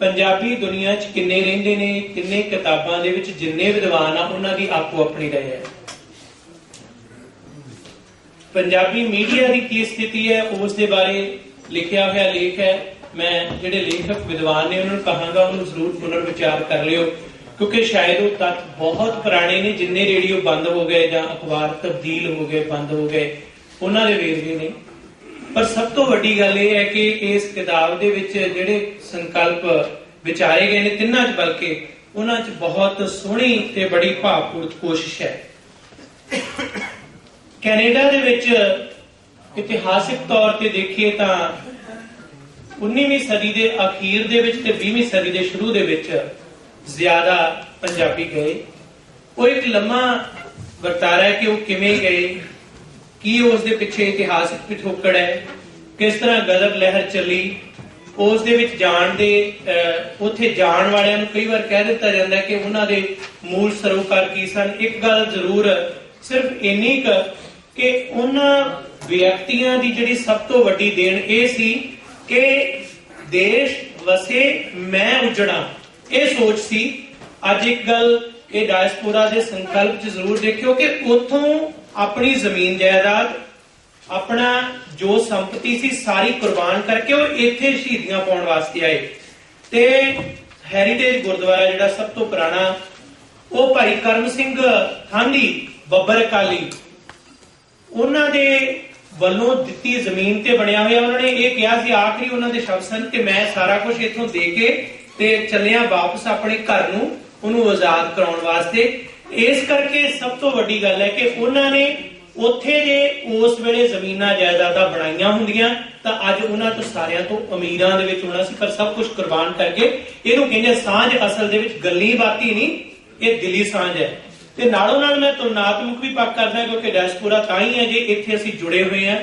ਪੰਜਾਬੀ ਦੁਨੀਆ 'ਚ ਕਿੰਨੇ ਰਹਿੰਦੇ ਨੇ, ਕਿੰਨੇ ਕਿਤਾਬਾਂ ਦੇ ਵਿੱਚ ਜਿੰਨੇ ਵਿਦਵਾਨ ਆ, ਉਹਨਾਂ ਦੀ ਆਪੋ ਆਪਣੀ ਰਾਏ ਹੈ। ਪੰਜਾਬੀ ਮੀਡੀਆ ਦੀ ਕੀ ਸਥਿਤੀ ਹੈ, ਉਸ ਦੇ ਬਾਰੇ ਲਿਖਿਆ ਹੋਇਆ ਲੇਖ ਹੈ। ਮੈਂ ਜਿਹੜੇ ਲੇਖਕ ਵਿਦਵਾਨ ਨੇ, ਉਹਨਾਂ ਨੂੰ ਕਹਾਂਗਾ, ਉਹਨੂੰ ਜ਼ਰੂਰ ਪੁਨਰ ਵਿਚਾਰ ਕਰ ਲਿਓ, ਕਿਉਂਕਿ ਸ਼ਾਇਦ ਉਹ ਤੱਥ ਬਹੁਤ ਪੁਰਾਣੇ ਨੇ, ਜਿੰਨੇ ਰੇਡੀਓ ਬੰਦ ਹੋ ਗਏ ਜਾਂ ਅਖਬਾਰ ਤਬਦੀਲ ਹੋ ਗਏ, ਬੰਦ ਹੋ ਗਏ, ਉਹਨਾਂ ਦੇ ਵੇਰਵੇ ਨੇ। ਪਰ ਸਭ ਤੋਂ ਵੱਡੀ ਗੱਲ ਇਹ ਹੈ ਕਿ ਇਸ ਕਿਤਾਬ ਦੇ ਵਿੱਚ ਜਿਹੜੇ ਸੰਕਲਪ ਵਿਚਾਰੇ ਗਏ ਨੇ ਤਿੰਨਾਂ 'ਚ ਬਲਕਿ ਉਹਨਾਂ 'ਚ ਬਹੁਤ ਸੋਹਣੀ ਤੇ ਬੜੀ ਭਾਵਪੂਰਤ ਕੋਸ਼ਿਸ਼ ਹੈ। ਕੈਨੇਡਾ ਦੇ ਵਿੱਚ ਇਤਿਹਾਸਿਕ ਤੌਰ ਤੇ ਦੇਖੀਏ ਤਾਂ 19ਵੀਂ ਸਦੀ ਦੇ ਅਖੀਰ ਦੇ ਵਿੱਚ ਤੇ 20ਵੀਂ ਸਦੀ ਦੇ ਸ਼ੁਰੂ ਦੇ ਵਿੱਚ ਜ਼ਿਆਦਾ ਪੰਜਾਬੀ ਗਏ। ਉਹ ਇੱਕ ਲੰਮਾ ਵਰਤਾਰਾ ਹੈ ਕਿ ਉਹ ਕਿਵੇਂ ਗਏ ਕੀ ਉਸ ਦੇ ਪਿੱਛੇ ਇਤਿਹਾਸਿਕ ਪਿਛੋਕੜ ਹੈ? ਕਿਸ ਤਰ੍ਹਾਂ ਗਜ਼ਬ ਲਹਿਰ ਚੱਲੀ? ਉਸ ਦੇ ਵਿੱਚ ਜਾਣ ਦੇ ਉੱਥੇ ਜਾਣ ਵਾਲਿਆਂ ਨੂੰ ਕਈ ਵਾਰ ਕਹਿ ਦਿੱਤਾ ਜਾਂਦਾ ਕਿ ਉਹਨਾਂ ਦੇ ਮੂਲ ਸਰੋਕਾਰ ਕੀ ਸਨ? ਇੱਕ ਗੱਲ ਜ਼ਰੂਰ ਸਿਰਫ ਇੰਨੀ ਕੁ ਕਿ ਉਹਨਾਂ ਵਿਅਕਤੀਆਂ ਦੀ ਜਿਹੜੀ ਸਭ ਤੋਂ ਵੱਡੀ ਦੇਣ ਇਹ ਸੀ ਕਿ ਦੇਸ਼ ਵਸੇ ਮੈਂ ਉਜੜਾ ਇਹ ਸੋਚ ਸੀ। ਅੱਜ ਇੱਕ ਗੱਲ ਇਹ ਡਾਇਸਪੋਰਾ ਦੇ ਸੰਕਲਪ 'ਚ ਜ਼ਰੂਰ ਦੇਖਿਓ ਕਿ ਉੱਥੋਂ ਆਪਣੀ ਜ਼ਮੀਨ ਜਾਇਦਾਦ, ਆਪਣਾ ਜੋ ਸੰਪਤੀ ਸੀ ਸਾਰੀ ਕੁਰਬਾਨ ਕਰਕੇ ਉਹ ਇੱਥੇ ਸ਼ਹੀਦੀਆਂ ਪਾਉਣ ਵਾਸਤੇ ਆਏ। ਤੇ ਹੈਰੀਟੇਜ ਗੁਰਦੁਆਰਾ ਜਿਹੜਾ ਸਭ ਤੋਂ ਪੁਰਾਣਾ, ਉਹ ਭਾਈ ਕਰਮ ਸਿੰਘ ਹਾਂਡੀ, ਬੱਬਰ ਅਕਾਲੀ, ਉਹਨਾਂ ਦੇ ਵੱਲੋਂ ਦਿੱਤੀ ਜ਼ਮੀਨ ਤੇ ਬਣਿਆ ਹੋਇਆ, ਉਹਨਾਂ ਨੇ ਇਹ ਕਿਹਾ ਸੀ, ਆਖਰੀ ਉਹਨਾਂ ਦੇ ਸ਼ਬਦ ਸਨ ਕਿ ਮੈਂ ਸਾਰਾ ਕੁਝ ਇੱਥੋਂ ਦੇ ਕੇ ਤੇ ਚੱਲਿਆ ਵਾਪਸ ਆਪਣੇ ਘਰ ਨੂੰ ਉਹਨੂੰ ਆਜ਼ਾਦ ਕਰਾਉਣ ਵਾਸਤੇ ਇਸ ਕਰਕੇ ਸਭ ਤੋਂ ਵੱਡੀ ਗੱਲ ਹੈ ਕਿ ਉਹਨਾਂ ਨੇ ਉੱਥੇ ਜੇ ਉਸ ਵੇਲੇ ਜ਼ਮੀਨਾਂ ਜਾਇਦਾਦਾਂ ਬਣਾਈਆਂ ਹੁੰਦੀਆਂ, ਤਾਂ ਅੱਜ ਉਹਨਾਂ ਤੋਂ ਸਾਰਿਆਂ ਤੋਂ ਅਮੀਰਾਂ ਦੇ ਵਿੱਚ ਹੋਣਾ ਸੀ, ਪਰ ਸਭ ਕੁਝ ਕੁਰਬਾਨ ਕਰਕੇ ਇਹਨੂੰ ਕਹਿੰਦੇ ਸਾਂਝ, ਅਸਲ ਦੇ ਵਿੱਚ ਗੱਲੀ ਬਾਤੀ ਨਹੀਂ, ਇਹ ਦਿਲੀ ਸਾਂਝ ਹੈ। ਤੇ ਨਾਲੋਂ ਨਾਲ ਮੈਂ ਤੁਲਨਾਤਮਕ ਵੀ ਪੱਕ ਕਰਦਾ, ਕਿਉਂਕਿ ਡੈਸਪੋਰਾ ਤਾਂ ਹੀ ਹੈ ਜੇ ਇੱਥੇ ਅਸੀਂ ਜੁੜੇ ਹੋਏ ਹਾਂ।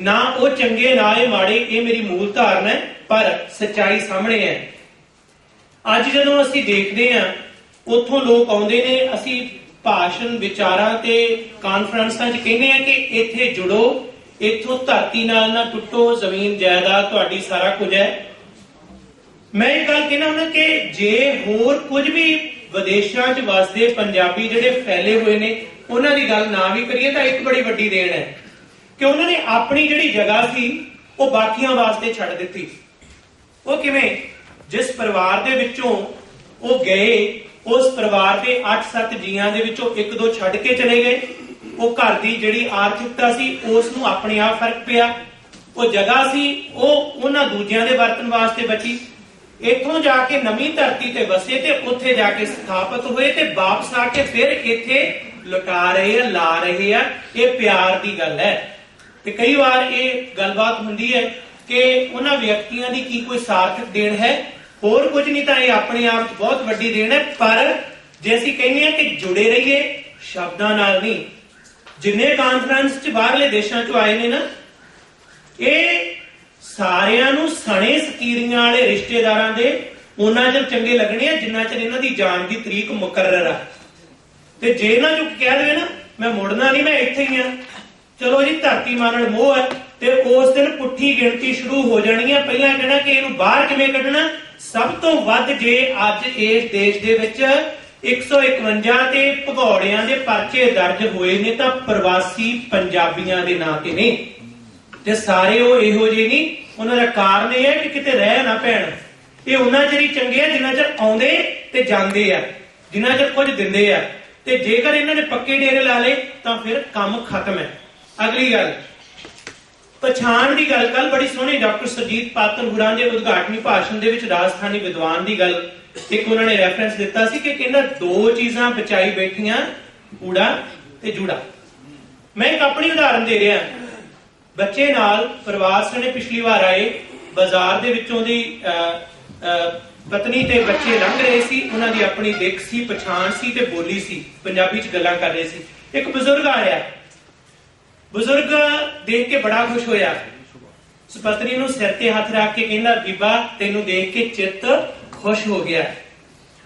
ਨਾ ਉਹ ਚੰਗੇ, ਨਾ ਇਹ ਮਾੜੇ, ਇਹ ਮੇਰੀ ਮੂਲ ਧਾਰਨਾ ਹੈ, ਪਰ ਸੱਚਾਈ ਸਾਹਮਣੇ ਹੈ। ਅੱਜ ਜਦੋਂ ਅਸੀਂ ਦੇਖਦੇ ਹਾਂ ਉੱਥੋਂ ਲੋਕ ਆਉਂਦੇ ਨੇ, ਅਸੀਂ ਭਾਸ਼ਣ ਵਿਚਾਰਾਂ ਤੇ ਕਾਨਫਰੰਸਾਂ 'ਚ ਕਹਿੰਦੇ ਆ ਕਿ ਇੱਥੇ ਜੁੜੋ, ਇੱਥੋਂ ਧਰਤੀ ਨਾਲ ਨਾ ਟੁੱਟੋ, ਜ਼ਮੀਨ ਜਾਇਦਾਦ ਤੁਹਾਡੀ ਸਾਰਾ ਕੁਝ ਹੈ। ਮੈਂ ਇਹ ਗੱਲ ਕਹਿਣਾ ਹੁੰਦਾ ਕਿ ਜੇ ਹੋਰ ਕੁਝ ਵੀ ਵਿਦੇਸ਼ਾਂ 'ਚ ਵਸਦੇ ਪੰਜਾਬੀ ਜਿਹੜੇ ਫੈਲੇ ਹੋਏ ਨੇ, ਉਹਨਾਂ ਦੀ ਗੱਲ ਨਾ ਵੀ ਕਰੀਏ ਤਾਂ ਇੱਕ ਬੜੀ ਵੱਡੀ ਦੇਣ ਹੈ ਕਿ ਉਹਨਾਂ ਨੇ ਆਪਣੀ ਜਿਹੜੀ ਜਗ੍ਹਾ ਸੀ, ਉਹ ਬਾਕੀਆਂ ਵਾਸਤੇ ਛੱਡ ਦਿੱਤੀ। ਉਹ ਕਿਵੇਂ? ਜਿਸ ਪਰਿਵਾਰ ਦੇ ਵਿੱਚੋਂ ਉਹ ਗਏ ਉਸ ਪਰਿਵਾਰ ਦੇ 8-7 ਜੀਆਂ ਦੇ ਵਿੱਚੋਂ ਇੱਕ ਦੋ ਛੱਡ ਕੇ ਚਲੇ ਗਏ। ਉਹ ਘਰ ਦੀ ਜਿਹੜੀ ਆਰਥਿਕਤਾ ਸੀ, ਉਸ ਨੂੰ ਆਪਣੇ ਆਪ ਫ਼ਰਕ ਪਿਆ। ਉਹ ਜਗ੍ਹਾ ਸੀ, ਉਹ ਉਹਨਾਂ ਦੂਜਿਆਂ ਦੇ ਵਰਤਨ ਵਾਸਤੇ ਬਚੀ। ਇੱਥੋਂ ਜਾ ਕੇ ਨਵੀਂ ਧਰਤੀ ਤੇ ਵਸੇ ਤੇ ਉੱਥੇ ਜਾ ਕੇ ਸਥਾਪਿਤ ਹੋਏ ਤੇ ਵਾਪਸ ਆ ਕੇ ਫਿਰ ਇੱਥੇ ਲੁਟਾ ਰਹੇ ਆ, ਲਾ ਰਹੇ ਆ। ਇਹ ਪਿਆਰ ਦੀ ਗੱਲ ਹੈ। ਤੇ ਕਈ ਵਾਰ ਇਹ ਗੱਲਬਾਤ ਹੁੰਦੀ ਹੈ ਕਿ ਉਹਨਾਂ ਵਿਅਕਤੀਆਂ ਦੀ ਕੀ ਕੋਈ ਸਾਰਥਕ ਦੇਣ ਹੈ? ਹੋਰ ਕੁਝ ਨਹੀਂ ਤਾਂ ਇਹ ਆਪਣੇ ਆਪ 'ਚ ਬਹੁਤ ਵੱਡੀ ਦੇਣ ਹੈ, ਪਰ ਜੇ ਅਸੀਂ ਕਹਿੰਦੇ ਆ ਕਿ ਜੁੜੇ ਰਹੀਏ, ਸ਼ਬਦਾਂ ਨਾਲ ਨਹੀਂ, ਜਿੰਨੇ ਕਾਨਫਰੰਸ 'ਚ ਬਾਹਰਲੇ ਦੇਸ਼ਾਂ 'ਚੋਂ ਆਏ ਨੇ ਨਾ, ਇਹ ਸਾਰਿਆਂ ਨੂੰ ਸਣੇ ਸਕੀਰੀਆਂ ਵਾਲੇ ਰਿਸ਼ਤੇਦਾਰਾਂ ਦੇ ਉਹਨਾਂ ਚਿਰ ਚੰਗੇ ਲੱਗਣੇ ਆ, ਜਿੰਨਾ ਚਿਰ ਇਹਨਾਂ ਦੀ ਜਾਣ ਦੀ ਤਰੀਕ ਮੁਕਰਰ ਆ। ਤੇ ਜੇ ਇਹਨਾਂ ਨੂੰ ਕਹਿ ਦੇਵੇ ਨਾ, ਮੈਂ ਮੁੜਨਾ ਨਹੀਂ, ਮੈਂ ਇੱਥੇ ਹੀ ਆ। ਚਲੋ ਜੀ, ਧਰਤੀ ਮਾਨਣ ਮੋਹ ਹੈ ਤੇ ਉਸ ਦਿਨ ਪੁੱਠੀ ਗਿਣਤੀ ਸ਼ੁਰੂ ਹੋ ਜਾਣੀ ਹੈ ਪਹਿਲਾਂ ਕਹਿਣਾ ਕਿ ਇਹਨੂੰ ਬਾਹਰ ਕਿਵੇਂ ਕੱਢਣਾ ਸਭ ਤੋਂ ਵੱਧ ਜੇ ਅੱਜ ਇਸ ਦੇਸ਼ ਦੇ ਵਿੱਚ 151 ਤੇ ਭਗੌੜਿਆਂ ਦੇ ਪਰਚੇ ਦਰਜ ਹੋਏ ਨੇ ਤਾਂ ਪ੍ਰਵਾਸੀ ਪੰਜਾਬੀਆਂ ਦੇ ਨਾਂ ਤੇ ਨੇ। ਤੇ ਸਾਰੇ ਉਹ ਇਹੋ ਜਿਹੇ ਨਹੀਂ, ਉਹਨਾਂ ਦਾ ਕਾਰਨ ਇਹ ਹੈ ਕਿ ਕਿਤੇ ਰਹਿ ਨਾ ਪੈਣ। ਇਹ ਉਹਨਾਂ ਚਿਰ ਹੀ ਚੰਗੇ ਆ, ਜਿੰਨਾ ਚਿਰ ਆਉਂਦੇ ਤੇ ਜਾਂਦੇ ਆ ਜਿਨ੍ਹਾਂ ਚਿਰ ਕੁਝ ਦਿੰਦੇ ਆ। ਤੇ ਜੇਕਰ ਇਹਨਾਂ ਨੇ ਪੱਕੇ ਡੇਰੇ ਲਾ ਲਏ, ਤਾਂ ਫਿਰ ਕੰਮ ਖਤਮ ਹੈ। ਅਗਲੀ ਗੱਲ ਪਛਾਣ ਦੀ ਗੱਲ ਕੱਲ ਬੜੀ ਸੋਹਣੀ ਡਾਕਟਰ ਸਰਜੀਤ ਪਾਤਰ ਹੁਰਾਂ ਦੇ ਉਦਘਾਟਨੀ ਭਾਸ਼ਣ ਦੇ ਵਿੱਚ ਰਾਜਸਥਾਨੀ ਵਿਦਵਾਨ ਦੀ ਗੱਲ ਇੱਕ ਉਹਨਾਂ ਨੇ ਰੈਫਰੈਂਸ ਦਿੱਤਾ ਸੀ ਕਿ ਕਹਿੰਦਾ ਦੋ ਚੀਜ਼ਾਂ ਬਚਾਈ ਬੈਠੀਆਂ ਊੜਾ ਤੇ ਜੂੜਾ। ਮੈਂ ਇੱਕ ਆਪਣੀ ਉਦਾਹਰਨ ਦੇ ਰਿਹਾ। ਬੱਚੇ ਨਾਲ ਪ੍ਰਵਾਸ ਨੇ ਪਿਛਲੀ ਵਾਰ ਆਏ, ਬਾਜ਼ਾਰ ਦੇ ਵਿੱਚੋਂ ਦੀ ਪਤਨੀ ਤੇ ਬੱਚੇ ਲੰਘ ਰਹੇ ਸੀ, ਉਹਨਾਂ ਦੀ ਆਪਣੀ ਦਿੱਖ ਸੀ, ਪਛਾਣ ਸੀ ਤੇ ਬੋਲੀ ਸੀ, ਪੰਜਾਬੀ ਚ ਗੱਲਾਂ ਕਰ ਰਹੇ ਸੀ। ਇੱਕ ਬਜ਼ੁਰਗ ਆਇਆ ਬਜ਼ੁਰਗ ਦੇਖ ਕੇ ਬੜਾ ਖੁਸ਼ ਹੋਇਆ। ਸੁਪਤਨੀ ਨੂੰ ਸਿਰ ਤੇ ਹੱਥ ਰੱਖ ਕੇ ਕਹਿੰਦਾ, ਬੀਬਾ, ਤੈਨੂੰ ਦੇਖ ਕੇ ਚਿੱਤ ਖੁਸ਼ ਹੋ ਗਿਆ।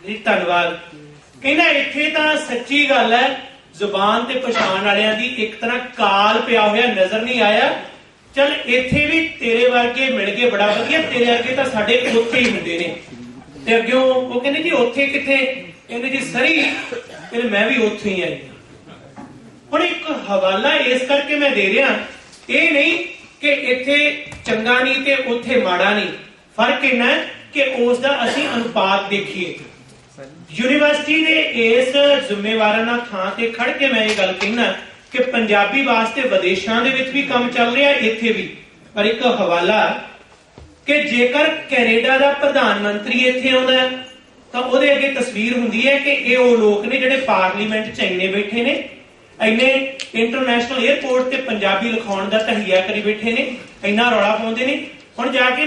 ਜੀ, ਧੰਨਵਾਦ। ਕਹਿੰਦਾ, ਇੱਥੇ ਤਾਂ ਸੱਚੀ ਗੱਲ ਹੈ, ਜ਼ੁਬਾਨ ਤੇ ਪਛਾਣ ਵਾਲਿਆਂ ਦੀ ਇੱਕ ਤਰ੍ਹਾਂ ਕਾਲ ਪਿਆ ਹੋਇਆ, ਨਜ਼ਰ ਨਹੀਂ ਆਇਆ। ਚਲ, ਇੱਥੇ ਵੀ ਤੇਰੇ ਵਰਗੇ ਮਿਲ ਗਏ ਬੜਾ ਵਧੀਆ, ਤੇਰੇ ਵਰਗੇ ਤਾਂ ਸਾਡੇ ਉੱਥੇ ਹੀ ਹੁੰਦੇ ਨੇ। ਤੇ ਅੱਗੇ ਉਹ ਕਹਿੰਦੇ ਜੀ, ਉੱਥੇ ਕਿੱਥੇ? ਕਹਿੰਦੇ ਜੀ, ਸਰੀ। ਕਹਿੰਦੇ, ਮੈਂ ਵੀ ਉੱਥੇ ਹੀ ਆਈ ਹੁਣ ਇੱਕ ਹਵਾਲਾ ਇਸ ਕਰਕੇ ਮੈਂ ਦੇ ਰਿਹਾ, ਇਹ ਨਹੀਂ ਕਿ ਇੱਥੇ ਚੰਗਾ ਨਹੀਂ ਤੇ ਉੱਥੇ ਮਾੜਾ ਨਹੀਂ। ਫ਼ਰਕ ਇੰਨਾ ਕਿ ਉਸ ਦਾ ਅਸੀਂ ਅਨੁਪਾਤ ਦੇਖੀਏ। ਯੂਨੀਵਰਸਿਟੀ ਦੇ ਇਸ ਜ਼ਿੰਮੇਵਾਰਾਂ ਨਾਲ ਥਾਂ ਤੇ ਖੜ ਕੇ ਮੈਂ ਇਹ ਗੱਲ ਕਹਿਣਾ ਕਿ ਪੰਜਾਬੀ ਵਾਸਤੇ ਵਿਦੇਸ਼ਾਂ ਦੇ ਵਿੱਚ ਵੀ ਕੰਮ ਚੱਲ ਰਿਹਾ, ਇੱਥੇ ਵੀ। ਪਰ ਇੱਕ ਹਵਾਲਾ ਕਿ ਜੇਕਰ ਕੈਨੇਡਾ ਦਾ ਪ੍ਰਧਾਨ ਮੰਤਰੀ ਇੱਥੇ ਆਉਂਦਾ, ਤਾਂ ਉਹਦੇ ਅੱਗੇ ਤਸਵੀਰ ਹੁੰਦੀ ਹੈ ਕਿ ਇਹ ਉਹ ਲੋਕ ਨੇ ਜਿਹੜੇ ਪਾਰਲੀਮੈਂਟ ਚ ਇੰਨੇ ਬੈਠੇ ਨੇ। ਇੰਨੇ ਇੰਟਰਨੈਸ਼ਨਲ 에ਅਰਪੋਰਟ ਤੇ ਪੰਜਾਬੀ ਲਿਖਾਉਣ ਦਾ ਤਹਈਆ ਕਰੀ ਬੈਠੇ ਨੇ, ਇੰਨਾ ਰੌਲਾ ਪਾਉਂਦੇ ਨੇ। ਹੁਣ ਜਾ ਕੇ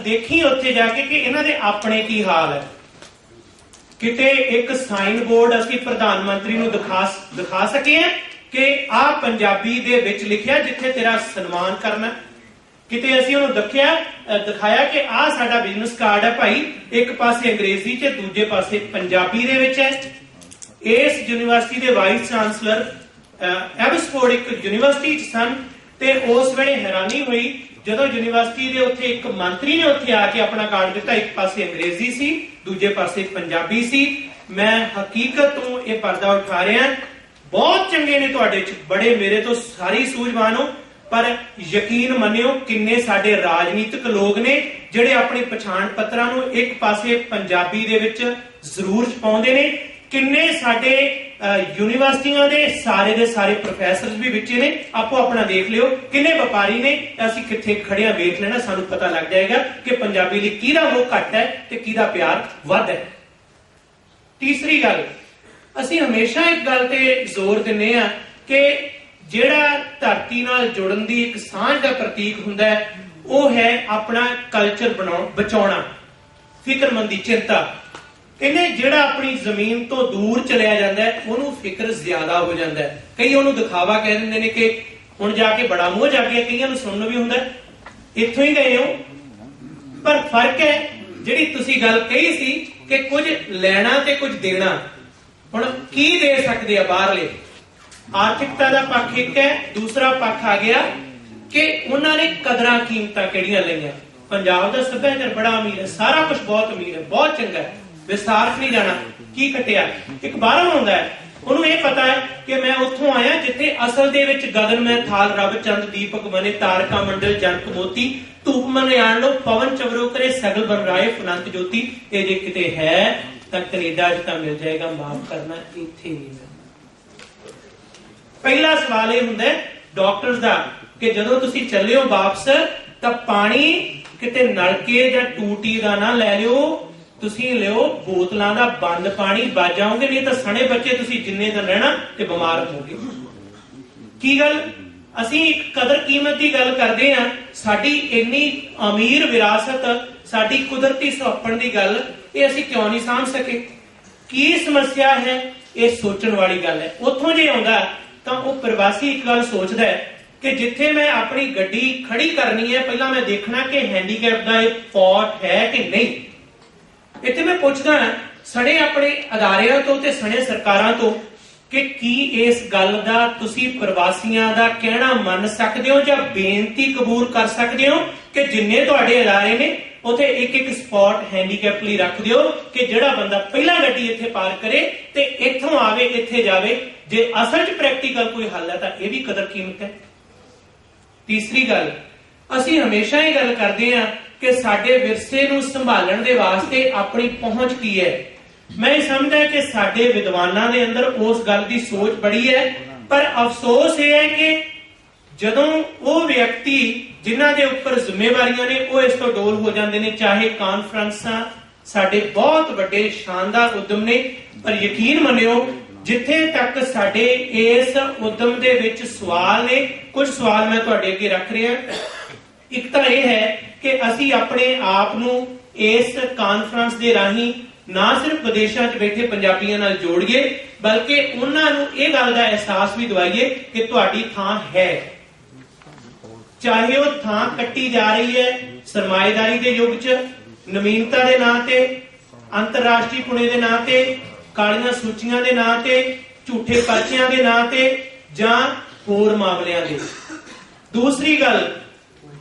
ਦੇਖੀ ਉੱਥੇ ਜਾ ਕੇ ਕਿ ਇਹਨਾਂ ਦੇ ਆਪਣੇ ਕੀ ਹਾਲ ਹੈ। ਕਿਤੇ ਇੱਕ ਸਾਈਨ ਬੋਰਡ ਅਸੀਂ ਪ੍ਰਧਾਨ ਮੰਤਰੀ ਨੂੰ ਦਿਖਾ ਦਿਖਾ ਸਕੇ ਕਿ ਆਹ ਪੰਜਾਬੀ ਦੇ ਵਿੱਚ ਲਿਖਿਆ ਜਿੱਥੇ ਤੇਰਾ ਸਨਮਾਨ ਕਰਨਾ। ਕਿਤੇ ਅਸੀਂ ਉਹਨੂੰ ਦੱਖਿਆ ਦਿਖਾਇਆ ਕਿ ਆਹ ਸਾਡਾ ਬਿਜ਼ਨਸ ਕਾਰਡ ਹੈ ਭਾਈ, ਇੱਕ ਪਾਸੇ ਅੰਗਰੇਜ਼ੀ ਤੇ ਦੂਜੇ ਪਾਸੇ ਪੰਜਾਬੀ ਦੇ ਵਿੱਚ ਹੈ। ਇਸ ਯੂਨੀਵਰਸਿਟੀ ਦੇ ਵਾਈਸ ਚਾਂਸਲਰ ਐਬਸਫੋਰਡ ਇੱਕ ਯੂਨੀਵਰਸਿਟੀ ਚ ਸਨ ਤੇ ਉਸ ਵੇਲੇ ਹੈਰਾਨੀ ਹੋਈ ਜਦੋਂ ਯੂਨੀਵਰਸਿਟੀ ਦੇ ਉੱਥੇ ਇੱਕ ਮੰਤਰੀ ਨੇ ਉੱਥੇ ਆ ਕੇ ਆਪਣਾ ਕਾਰਡ ਦਿੱਤਾ। ਇੱਕ ਪਾਸੇ ਅੰਗਰੇਜ਼ੀ ਸੀ, ਦੂਜੇ ਪਾਸੇ ਪੰਜਾਬੀ ਸੀ। ਮੈਂ ਹਕੀਕਤ ਤੋਂ ਇਹ ਪਰਦਾ ਉਠਾ ਰਿਹਾ ਬਹੁਤ ਚੰਗੇ ਨੇ ਤੁਹਾਡੇ ਚ, ਬੜੇ ਮੇਰੇ ਤੋਂ ਸਾਰੀ ਸੂਝਵਾਨ ਹੋ। ਪਰ ਯਕੀਨ ਮੰਨਿਓ ਕਿੰਨੇ ਸਾਡੇ ਰਾਜਨੀਤਿਕ ਲੋਕ ਨੇ ਜਿਹੜੇ ਆਪਣੇ ਪਛਾਣ ਪੱਤਰਾਂ ਨੂੰ ਇੱਕ ਪਾਸੇ ਪੰਜਾਬੀ ਦੇ ਵਿੱਚ ਜ਼ਰੂਰ ਛਪਾਉਂਦੇ ਨੇ। ਕਿੰਨੇ ਸਾਡੇ ਅਹ, ਯੂਨੀਵਰਸਿਟੀਆਂ ਦੇ ਸਾਰੇ ਦੇ ਸਾਰੇ ਪ੍ਰੋਫੈਸਰਸ ਵੀ ਵਿੱਚ ਨੇ ਆਪੋ ਆਪਣਾ ਦੇਖ ਲਿਓ ਕਿੰਨੇ ਵਪਾਰੀ ਨੇ ਅਸੀਂ ਕਿੱਥੇ ਖੜਿਆ ਵੇਖ ਲੈਣਾ ਸਾਨੂੰ ਪਤਾ ਲੱਗ ਜਾਏਗਾ ਕਿ ਪੰਜਾਬੀ ਲਈ ਕਿਹਦਾ ਮੋਹ ਘੱਟ ਹੈ ਤੇ ਕਿਹਦਾ ਪਿਆਰ ਵੱਧ ਹੈ। ਤੀਸਰੀ ਗੱਲ ਅਸੀਂ ਹਮੇਸ਼ਾ ਇੱਕ ਗੱਲ ਤੇ ਜ਼ੋਰ ਦਿੰਨੇ ਆ ਕਿ ਜਿਹੜਾ ਧਰਤੀ ਨਾਲ ਜੁੜਨ ਦੀ ਇੱਕ ਸਾਂਝ ਦਾ ਪ੍ਰਤੀਕ ਹੁੰਦਾ ਹੈ ਉਹ ਹੈ ਆਪਣਾ ਕਲਚਰ ਬਣਾਉ ਬਚਾਉਣਾ ਫਿਕਰਮੰਦੀ ਚਿੰਤਾ। ਕਹਿੰਦੇ ਜਿਹੜਾ ਆਪਣੀ ਜ਼ਮੀਨ ਤੋਂ ਦੂਰ ਚਲਿਆ ਜਾਂਦਾ ਉਹਨੂੰ ਫਿਕਰ ਜ਼ਿਆਦਾ ਹੋ ਜਾਂਦਾ ਕਈ ਉਹਨੂੰ ਦਿਖਾਵਾ ਕਹਿ ਦਿੰਦੇ ਨੇ ਕਿ ਹੁਣ ਜਾ ਕੇ ਬੜਾ ਮੋਹ ਜਾ ਗਿਆ ਕਈਆਂ ਨੂੰ ਸੁਣਨ ਵੀ ਹੁੰਦਾ ਇੱਥੋਂ ਹੀ ਗਏ ਹੋ। ਪਰ ਫ਼ਰਕ ਹੈ, ਜਿਹੜੀ ਤੁਸੀਂ ਗੱਲ ਕਹੀ ਸੀ ਕਿ ਕੁਝ ਲੈਣਾ ਤੇ ਕੁਝ ਦੇਣਾ, ਹੁਣ ਕੀ ਦੇ ਸਕਦੇ ਆ ਬਾਹਰਲੇ? ਆਰਥਿਕਤਾ ਦਾ ਪੱਖ ਇੱਕ ਹੈ, ਦੂਸਰਾ ਪੱਖ ਆ ਗਿਆ ਕਿ ਉਹਨਾਂ ਨੇ ਕਦਰਾਂ ਕੀਮਤਾਂ ਕਿਹੜੀਆਂ ਲਈਆਂ? ਪੰਜਾਬ ਦਾ ਸੱਭਿਆਚਾਰ ਬੜਾ ਅਮੀਰ ਹੈ, ਸਾਰਾ ਕੁਝ ਬਹੁਤ ਅਮੀਰ ਹੈ, ਬਹੁਤ ਚੰਗਾ ਹੈ। ਵਿਸਥਾਰ 'ਚ ਨਹੀਂ ਜਾਣਾ, ਕੀ ਕੱਟਿਆ? ਇੱਕ ਬਾਹਰੋਂ ਆਉਂਦਾ ਹੈ। ਉਹਨੂੰ ਇਹ ਪਤਾ ਹੈ ਕਿ ਮੈਂ ਉੱਥੋਂ ਆਇਆ ਜਿੱਥੇ ਅਸਲ ਦੇ ਵਿੱਚ ਗगन ਮੈਂ ਥਾਲ, ਰਬ ਚੰਦ, ਦੀਪਕ ਬਨੇ ਤਾਰਕਾ ਮੰਡਲ, ਜਨਕ ਮੋਤੀ, ਧੂਪ ਮਨ ਲੋ ਪਵਨ ਚਵਰੋ ਕਰੇ ਸਗਲ ਬਨ ਰਾਏ ਫਨੰਤ ਜੋਤੀ, ਇਹ ਜੇ ਕਿਤੇ ਹੈ, ਤਾਂ ਕੈਨੇਡਾ 'ਚ ਤਾਂ ਮਿਲ ਜਾਏਗਾ, ਮਾਫ ਕਰਨਾ, ਇੱਥੇ ਨਹੀਂ ਪਹਿਲਾ ਸਵਾਲ ਇਹ ਹੁੰਦਾ ਡਾਕਟਰਸ ਦਾ, ਕਿ ਜਦੋਂ ਤੁਸੀਂ ਚੱਲਿਓ ਵਾਪਸ, ਤਾਂ ਪਾਣੀ ਕਿਤੇ ਨਲਕੇ ਜਾਂ ਟੂਟੀ ਦਾ ਨਾ ਲੈ ਲਿਓ ਤੁਸੀਂ ਲਿਓ ਬੋਤਲਾਂ ਦਾ ਬੰਦ ਪਾਣੀ ਬਚ ਨਹੀਂ ਤਾਂ ਸਣੇ ਬੱਚੇ ਤੁਸੀਂ ਜਿੰਨੇ ਦਿਨ ਰਹਿਣਾ ਤੇ ਬਿਮਾਰ ਹੋਗੇ ਕੀ ਗੱਲ? ਅਸੀਂ ਇੱਕ ਕਦਰ ਕੀਮਤ ਦੀ ਗੱਲ ਕਰਦੇ ਆ ਸਾਡੀ ਇੰਨੀ ਅਮੀਰ ਵਿਰਾਸਤ, ਸਾਡੀ ਕੁਦਰਤੀ ਸੁਹੱਪਣ ਦੀ ਗੱਲ, ਇਹ ਅਸੀਂ ਕਿਉਂ ਨਹੀਂ ਸਾਂਭ ਸਕੇ? ਕੀ ਸਮੱਸਿਆ ਹੈ? ਇਹ ਸੋਚਣ ਵਾਲੀ ਗੱਲ ਹੈ। ਉੱਥੋਂ ਜੇ ਆਉਂਦਾ, ਤਾਂ ਉਹ ਪ੍ਰਵਾਸੀ ਇੱਕ ਗੱਲ ਸੋਚਦਾ ਹੈ ਕਿ ਜਿੱਥੇ ਮੈਂ ਆਪਣੀ ਗੱਡੀ ਖੜੀ ਕਰਨੀ ਹੈ, ਪਹਿਲਾਂ ਮੈਂ ਦੇਖਣਾ ਕਿ ਹੈਂਡੀਕੈਪ ਦਾ ਇਹ ਫੌਟ ਹੈ ਕਿ ਨਹੀਂ। ਇੱਥੇ ਮੈਂ ਪੁੱਛਦਾ ਸਣੇ ਆਪਣੇ ਅਦਾਰਿਆਂ ਤੋਂ ਤੇ ਸਣੇ ਸਰਕਾਰਾਂ ਤੋਂ ਕਿ ਕੀ ਇਸ ਗੱਲ ਦਾ ਤੁਸੀਂ ਪ੍ਰਵਾਸੀਆਂ ਦਾ ਕਹਿਣਾ ਮੰਨ ਸਕਦੇ ਹੋ ਜਾਂ ਬੇਨਤੀ ਕਬੂਲ ਕਰ ਸਕਦੇ ਹੋ ਕਿ ਜਿੰਨੇ ਤੁਹਾਡੇ ਅਦਾਰੇ ਨੇ, ਉਥੇ ਇੱਕ ਇੱਕ ਸਪੌਟ ਹੈਂਡੀਕੈਪ ਲਈ ਰੱਖ ਦਿਓ ਕਿ ਜਿਹੜਾ ਬੰਦਾ ਪਹਿਲਾਂ ਗੱਡੀ ਇੱਥੇ ਪਾਰਕ ਕਰੇ ਤੇ ਇੱਥੋਂ ਆਵੇ, ਇੱਥੇ ਜਾਵੇ। ਜੇ ਅਸਲ 'ਚ ਪ੍ਰੈਕਟੀਕਲ ਕੋਈ ਹੱਲ ਹੈ ਤਾਂ ਇਹ ਵੀ ਕਦਰ ਕੀਮਤ ਹੈ। ਤੀਸਰੀ ਗੱਲ, ਅਸੀਂ ਹਮੇਸ਼ਾ ਇਹ ਗੱਲ ਕਰਦੇ ਹਾਂ ਕਿ ਸਾਡੇ ਵਿਰਸੇ ਨੂੰ ਸੰਭਾਲਣ ਦੇ ਵਾਸਤੇ ਆਪਣੀ ਪਹੁੰਚ ਕੀ ਹੈ। ਮੈਂ ਸਮਝਦਾ ਕਿ ਸਾਡੇ ਵਿਦਵਾਨਾਂ ਦੇ ਅੰਦਰ ਉਸ ਗੱਲ ਦੀ ਸੋਚ ਬੜੀ ਹੈ, ਪਰ ਅਫਸੋਸ ਇਹ ਹੈ ਕਿ ਜਦੋਂ ਉਹ ਵਿਅਕਤੀ ਜਿਨ੍ਹਾਂ ਦੇ ਉੱਪਰ ਜ਼ਿੰਮੇਵਾਰੀਆਂ ਨੇ, ਉਹ ਇਸ ਤੋਂ ਡੋਲ ਹੋ ਜਾਂਦੇ ਨੇ, ਚਾਹੇ ਕਾਨਫਰੰਸਾਂ ਸਾਡੇ ਬਹੁਤ ਵੱਡੇ ਸ਼ਾਨਦਾਰ ਉਦਮ ਨੇ, ਪਰ ਯਕੀਨ ਮੰਨਿਓ, ਜਿੱਥੇ ਤੱਕ ਸਾਡੇ ਇਸ ਉਦਮ ਦੇ ਵਿੱਚ ਸਵਾਲ ਨੇ, ਕੁਝ ਸਵਾਲ ਮੈਂ ਤੁਹਾਡੇ ਅੱਗੇ ਰੱਖ ਰਿਹਾ। ਇੱਕ ਤਾਂ ਇਹ ਹੈ ਕਿ ਅਸੀਂ ਆਪਣੇ ਆਪ ਨੂੰ ਇਸ ਕਾਨਫਰੰਸ ਦੇ ਰਾਹੀਂ ਨਾ ਸਿਰਫ ਵਿਦੇਸ਼ਾਂ 'ਚ ਬੈਠੇ ਪੰਜਾਬੀਆਂ ਨਾਲ ਜੋੜੀਏ, ਬਲਕਿ ਉਹਨਾਂ ਨੂੰ ਇਹ ਗੱਲ ਦਾ ਅਹਿਸਾਸ ਵੀ ਦਿਵਾਈਏ ਕਿ ਤੁਹਾਡੀ ਥਾਂ ਹੈ। ਚਾਹੇ ਉਹ ਥਾਂ ਕੱਟੀ ਜਾ ਰਹੀ ਹੈ ਸਰਮਾਏਦਾਰੀ ਦੇ ਯੁੱਗ 'ਚ, ਨਵੀਨਤਾ ਦੇ ਨਾਂ ਤੇ, ਅੰਤਰਰਾਸ਼ਟਰੀ ਪੁਣੇ ਦੇ ਨਾਂ ਤੇ, ਕਾਲੀਆਂ ਸੂਚੀਆਂ ਦੇ ਨਾਂ ਤੇ, ਝੂਠੇ ਪਰਚਿਆਂ ਦੇ ਨਾਂ ਤੇ ਜਾਂ ਹੋਰ ਮਾਮਲਿਆਂ ਦੇ। ਦੂਸਰੀ ਗੱਲ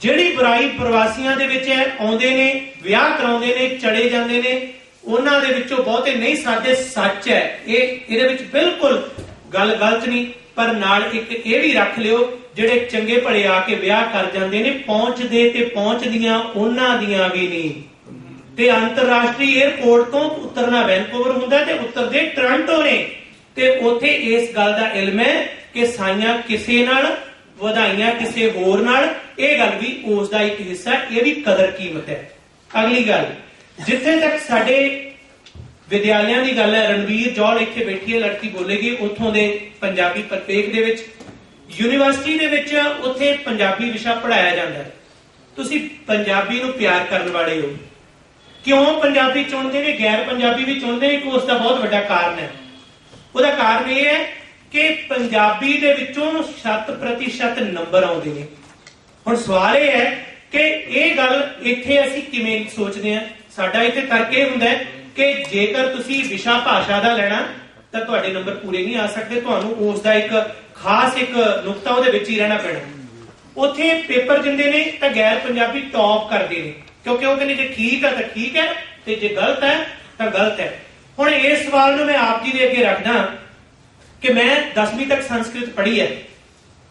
ਜਿਹੜੀ ਬੁਰਾਈ ਪ੍ਰਵਾਸੀਆਂ ਦੇ ਵਿੱਚ ਹੈ, ਆਉਂਦੇ ਨੇ, ਵਿਆਹ ਕਰਾਉਂਦੇ ਨੇ, ਚਲੇ ਜਾਂਦੇ ਨੇ, ਉਹਨਾਂ ਦੇ ਵਿੱਚੋਂ ਬਹੁਤੇ ਨਹੀਂ, ਸਾਡੇ ਸੱਚ ਹੈ। ਇਹ, ਇਹਦੇ ਵਿੱਚ ਬਿਲਕੁਲ ਗੱਲ ਗਲਤ ਨਹੀਂ, ਪਰ ਨਾਲ ਇੱਕ ਇਹ ਵੀ ਰੱਖ ਲਿਓ, ਜਿਹੜੇ ਚੰਗੇ ਭਲੇ ਆ ਕੇ ਵਿਆਹ ਕਰ ਜਾਂਦੇ ਨੇ, ਪਹੁੰਚਦੇ ਤੇ ਪਹੁੰਚਦੀਆਂ, ਉਹਨਾਂ ਦੀਆਂ ਵੀ ਨਹੀਂ। ਤੇ ਅੰਤਰਰਾਸ਼ਟਰੀ 에ਅਰਪੋਰਟ ਤੋਂ ਉਤਰਨਾ ਵੈਨਕੂਵਰ ਹੁੰਦਾ ਤੇ ਉਤਰਦੇ ਟੋਰਾਂਟੋ ਨੇ। ਤੇ ਉੱਥੇ ਇਸ ਗੱਲ ਦਾ ਇਲਮ ਹੈ ਕਿ ਸਾਈਆਂ ਕਿਸੇ ਨਾਲ ਵਧਾਈਆਂ ਕਿਸੇ ਹੋਰ ਨਾਲ, ਇਹ ਗੱਲ ਵੀ ਉਸ ਦਾ ਇੱਕ ਹਿੱਸਾ ਇਹ ਵੀ ਕਦਰ ਕੀਮਤ ਹੈ। ਅਗਲੀ ਗੱਲ, ਜਿੱਥੇ ਤੱਕ ਸਾਡੇ ਵਿਦਿਆਲਿਆਂ ਦੀ ਗੱਲ ਹੈ ਰਣਵੀਰ ਜੌਲ ਇੱਥੇ ਬੈਠੀ ਹੈ, ਲੜਕੀ ਬੋਲੇਗੀ, ਉੱਥੋਂ ਦੇ ਪੰਜਾਬੀ ਪ੍ਰਪੇਖ ਦੇ ਵਿੱਚ। ਯੂਨੀਵਰਸਿਟੀ ਦੇ ਵਿੱਚ ਉੱਥੇ ਪੰਜਾਬੀ ਵਿਸ਼ਾ ਪੜਾਇਆ ਜਾਂਦਾ ਹੈ। ਤੁਸੀਂ ਪੰਜਾਬੀ ਨੂੰ ਪਿਆਰ ਕਰਨ ਵਾਲੇ ਹੋ। ਕਿਉਂ ਪੰਜਾਬੀ ਚੁਣਦੇ ਨੇ? ਗੈਰ ਪੰਜਾਬੀ ਵੀ ਚੁਣਦੇ ਨੇ ਕਿ ਉਸ ਦਾ ਬਹੁਤ ਵੱਡਾ ਕਾਰਨ ਹੈ। ਉਹਦਾ ਕਾਰਨ ਇਹ ਹੈ ਕਿ ਪੰਜਾਬੀ ਦੇ ਵਿੱਚੋਂ 100% ਨੰਬਰ ਆਉਂਦੇ ਨੇ। ਹੁਣ ਸਵਾਲ ਇਹ ਹੈ ਕਿ ਇਹ ਗੱਲ ਇੱਥੇ ਅਸੀਂ ਕਿਵੇਂ ਸੋਚਦੇ ਹਾਂ? ਸਾਡਾ ਇੱਥੇ ਤਰਕ ਇਹ ਹੁੰਦਾ ਹੈ ਕਿ ਜੇਕਰ ਤੁਸੀਂ ਵਿਸ਼ਾ ਭਾਸ਼ਾ ਦਾ ਲੈਣਾ, ਤਾਂ ਤੁਹਾਡੇ ਨੰਬਰ ਪੂਰੇ ਨਹੀਂ ਆ ਸਕਦੇ। ਤੁਹਾਨੂੰ ਉਸ ਦਾ ਇੱਕ ਖਾਸ ਇੱਕ ਨੁਕਤਾ ਉਹਦੇ ਵਿੱਚ ਹੀ ਰਹਿਣਾ ਪੈਣਾ। ਉੱਥੇ ਪੇਪਰ ਦਿੰਦੇ ਨੇ ਤਾਂ ਗੈਰ ਪੰਜਾਬੀ ਟੌਪ ਕਰਦੇ ਨੇ। ਕਿਉਂਕਿ ਉਹ ਕਹਿੰਦੇ ਜੇ ਠੀਕ ਹੈ ਤਾਂ ਠੀਕ ਹੈ, ਤੇ ਜੇ ਗਲਤ ਹੈ, ਤਾਂ ਗਲਤ ਹੈ। ਹੁਣ ਇਸ ਸਵਾਲ ਨੂੰ ਮੈਂ ਆਪ ਜੀ ਦੇ ਅੱਗੇ ਰੱਖਦਾ ਕਿ ਮੈਂ 10ਵੀਂ ਤੱਕ ਸੰਸਕ੍ਰਿਤ ਪੜ੍ਹੀ ਹੈ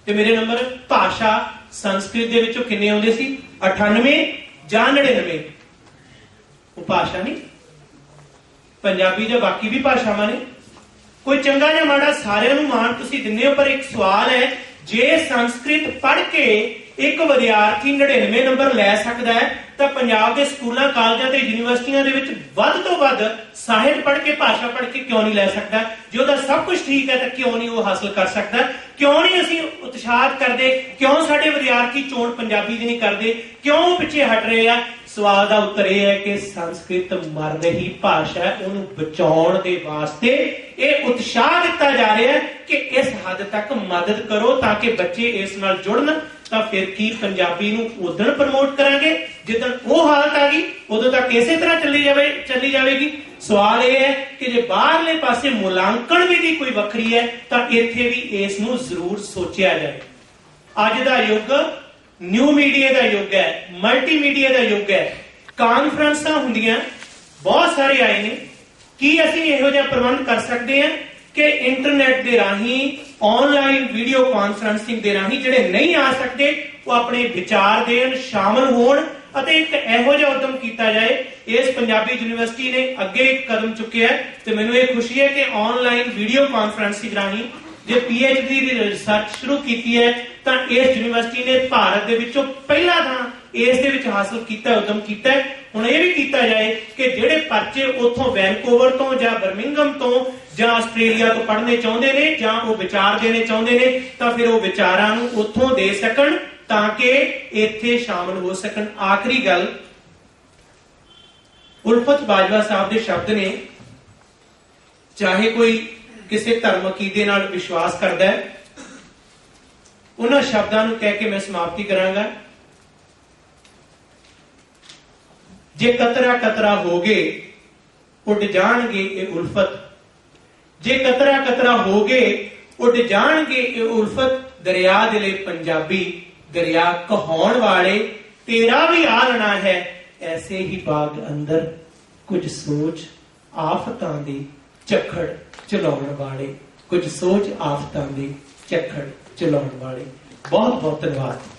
ਤੇ ਮੇਰੇ ਨੰਬਰ ਭਾਸ਼ਾ ਸੰਸਕ੍ਰਿਤ ਦੇ ਵਿੱਚੋਂ ਕਿੰਨੇ ਆਉਂਦੇ ਸੀ? 98 ਜਾਂ 99 ਉਹ ਭਾਸ਼ਾ ਨਹੀਂ। ਪੰਜਾਬੀ ਜਾਂ ਬਾਕੀ ਵੀ ਭਾਸ਼ਾਵਾਂ ਨੇ। ਕੋਈ ਚੰਗਾ ਜਾਂ ਮਾੜਾ ਸਾਰਿਆਂ ਨੂੰ ਮਾਣ ਤੁਸੀਂ ਦਿੰਦੇ ਹੋ, ਪਰ ਇੱਕ ਸਵਾਲ ਹੈ, ਜੇ ਸੰਸਕ੍ਰਿਤ ਪੜ੍ਹ ਕੇ ਇੱਕ ਵਿਦਿਆਰਥੀ 99 ਨੰਬਰ ਲੈ ਸਕਦਾ ਹੈ, ਤਾਂ ਪੰਜਾਬ ਦੇ ਸਕੂਲਾਂ, ਕਾਲਜਾਂ ਤੇ ਯੂਨੀਵਰਸਿਟੀਆਂ ਦੇ ਵਿੱਚ ਵੱਧ ਤੋਂ ਵੱਧ ਸਾਹਿਤ ਪੜ੍ਹ ਕੇ, ਭਾਸ਼ਾ ਪੜ੍ਹ ਕੇ ਕਿਉਂ ਨਹੀਂ ਲੈ ਸਕਦਾ? ਜੇ ਉਹਦਾ ਸਭ ਕੁਝ ਠੀਕ ਹੈ, ਤਾਂ ਕਿਉਂ ਨਹੀਂ ਉਹ ਹਾਸਲ ਕਰ ਸਕਦਾ? ਕਿਉਂ ਨਹੀਂ ਅਸੀਂ ਉਤਸ਼ਾਹਤ ਕਰਦੇ? ਕਿਉਂ ਸਾਡੇ ਵਿਦਿਆਰਥੀ ਚੋਣ ਪੰਜਾਬੀ ਦੀ ਨਹੀਂ ਕਰਦੇ? ਕਿਉਂ ਉਹ ਪਿੱਛੇ ਹਟ ਰਹੇ ਆ? ਸਵਾਲ ਦਾ ਉੱਤਰ ਇਹ ਹੈ ਕਿ ਸੰਸਕ੍ਰਿਤ ਮਰ ਰਹੀ ਭਾਸ਼ਾ ਉਹਨੂੰ ਬਚਾਉਣ ਦੇ ਵਾਸਤੇ ਇਹ ਉਤਸ਼ਾਹ ਦਿੱਤਾ ਜਾ ਰਿਹਾ ਹੈ ਕਿ ਇਸ ਹੱਦ ਤੱਕ ਮਦਦ ਕਰੋ ਤਾਂ ਕਿ ਬੱਚੇ ਇਸ ਨਾਲ ਜੁੜਨ। ਤਾਂ ਫਿਰ ਕੀ ਪੰਜਾਬੀ ਨੂੰ ਉਦੋਂ ਪ੍ਰਮੋਟ ਕਰਾਂਗੇ? ਜਦੋਂ ਉਹ ਹਾਲਤ ਆ ਗਈ, ਉਦੋਂ ਤੱਕ ਇਸੇ ਤਰ੍ਹਾਂ ਚੱਲੀ ਜਾਵੇ, ਚੱਲੀ ਜਾਵੇਗੀ। ਸਵਾਲ ਇਹ ਹੈ ਕਿ ਜੇ ਬਾਹਰਲੇ ਪਾਸੇ ਮੁਲਾਂਕਣ ਵੀ ਕੋਈ ਵੱਖਰੀ ਹੈ, ਤਾਂ ਇੱਥੇ ਵੀ ਇਸ ਨੂੰ ਜ਼ਰੂਰ ਸੋਚਿਆ ਜਾਵੇ। ਅੱਜ ਦਾ ਯੁੱਗ ਨਿਊ ਮੀਡੀਆ ਦਾ ਯੁੱਗ ਹੈ ਮਲਟੀਮੀਡੀਆ ਦਾ ਯੁੱਗ ਹੈ। ਕਾਨਫਰੰਸਾਂ ਹੁੰਦੀਆਂ, ਬਹੁਤ ਸਾਰੇ ਆਏ ਨੇ। ਕੀ ਅਸੀਂ ਇਹੋ ਜਿਹਾ ਪ੍ਰਬੰਧ ਕਰ ਸਕਦੇ ਹਾਂ ਕਿ ਇੰਟਰਨੈਟ ਦੇ ਰਾਹੀਂ ਆਨਲਾਈਨ ਵੀਡੀਓ ਕਾਨਫਰੰਸਿੰਗ ਦੇ ਰਾਹੀਂ ਜਿਹੜੇ ਨਹੀਂ ਆ ਸਕਦੇ, ਉਹ ਆਪਣੇ ਵਿਚਾਰ ਦੇਣ, ਸ਼ਾਮਲ ਹੋਣ ਅਤੇ ਇੱਕ ਇਹੋ ਜਿਹਾ ਉਦਮ ਕੀਤਾ ਜਾਏ। ਇਸ ਪੰਜਾਬੀ ਯੂਨੀਵਰਸਿਟੀ ਨੇ ਅੱਗੇ ਇੱਕ ਕਦਮ ਚੁੱਕਿਆ ਤੇ ਮੈਨੂੰ ਇਹ ਖੁਸ਼ੀ ਹੈ ਕਿ ਆਨਲਾਈਨ ਵੀਡੀਓ ਕਾਨਫਰੰਸਿੰਗ ਰਾਹੀਂ ਜੇ ਪੀਐਚਡੀ ਦੀ ਰਿਸਰਚ ਸ਼ੁਰੂ ਕੀਤੀ ਹੈ, ਤਾਂ ਇਸ ਯੂਨੀਵਰਸਿਟੀ ਨੇ ਭਾਰਤ ਦੇ ਵਿੱਚੋਂ ਪਹਿਲਾ ਥਾਂ ਇਸ ਦੇ ਵਿੱਚ ਹਾਸਲ ਕੀਤਾ, ਉਦਮ ਕੀਤਾ ਹੁਣ ਇਹ ਵੀ ਕੀਤਾ ਜਾਏ ਕਿ ਜਿਹੜੇ ਪਰਚੇ ਉੱਥੋਂ ਵੈਨਕੂਵਰ ਤੋਂ ਜਾਂ ਬਰਮਿੰਗਮ ਤੋਂ ਜਾਂ ਆਸਟ੍ਰੇਲੀਆ ਤੋਂ ਪੜ੍ਹਨੇ ਚਾਹੁੰਦੇ ਨੇ ਜਾਂ ਉਹ ਵਿਚਾਰ ਦੇਣੇ ਚਾਹੁੰਦੇ ਨੇ, ਤਾਂ ਫਿਰ ਉਹ ਵਿਚਾਰਾਂ ਨੂੰ ਉੱਥੋਂ ਦੇ ਸਕਣ ਤਾਂ ਕਿ ਇੱਥੇ ਸ਼ਾਮਲ ਹੋ ਸਕਣ। ਆਖਰੀ ਗੱਲ, ਉਲਫਤ ਬਾਜਵਾ ਸਾਹਿਬ ਦੇ ਸ਼ਬਦ ਨੇ, ਚਾਹੇ ਕੋਈ ਕਿਸੇ ਧਰਮ ਅਕੀਦੇ ਨਾਲ ਵਿਸ਼ਵਾਸ ਕਰਦਾ ਹੈ, ਉਹਨਾਂ ਸ਼ਬਦਾਂ ਨੂੰ ਕਹਿ ਕੇ ਮੈਂ ਸਮਾਪਤੀ ਕਰਾਂਗਾ। ਜੇ ਕਤਰਾ ਕਤਰਾ ਹੋਗੇ ਉੱਡ ਜਾਣਗੇ ਇਹ ਉਲਫਤ। ਜੇ ਕਤਰਾ ਕਤਰਾ ਹੋ ਗਏ ਉੱਡ ਜਾਣਗੇ ਇਹ ਉਲਫਤ ਦਰਿਆ ਲਈ ਪੰਜਾਬੀ ਦਰਿਆ ਕਹਾਉਣ ਵਾਲੇ, ਤੇਰਾ ਵੀ ਆਲਣਾ ਹੈ। ਐਸੇ ਹੀ ਬਾਗ ਅੰਦਰ ਕੁਝ ਸੋਚ ਆਫਤਾਂ ਦੀ ਝਖੜ ਚਲਾਉਣ ਵਾਲੇ, ਕੁਝ ਸੋਚ ਆਫਤਾਂ ਦੀ ਝਖੜ ਚਲਾਉਣ ਵਾਲੇ। ਬਹੁਤ ਬਹੁਤ ਧੰਨਵਾਦ।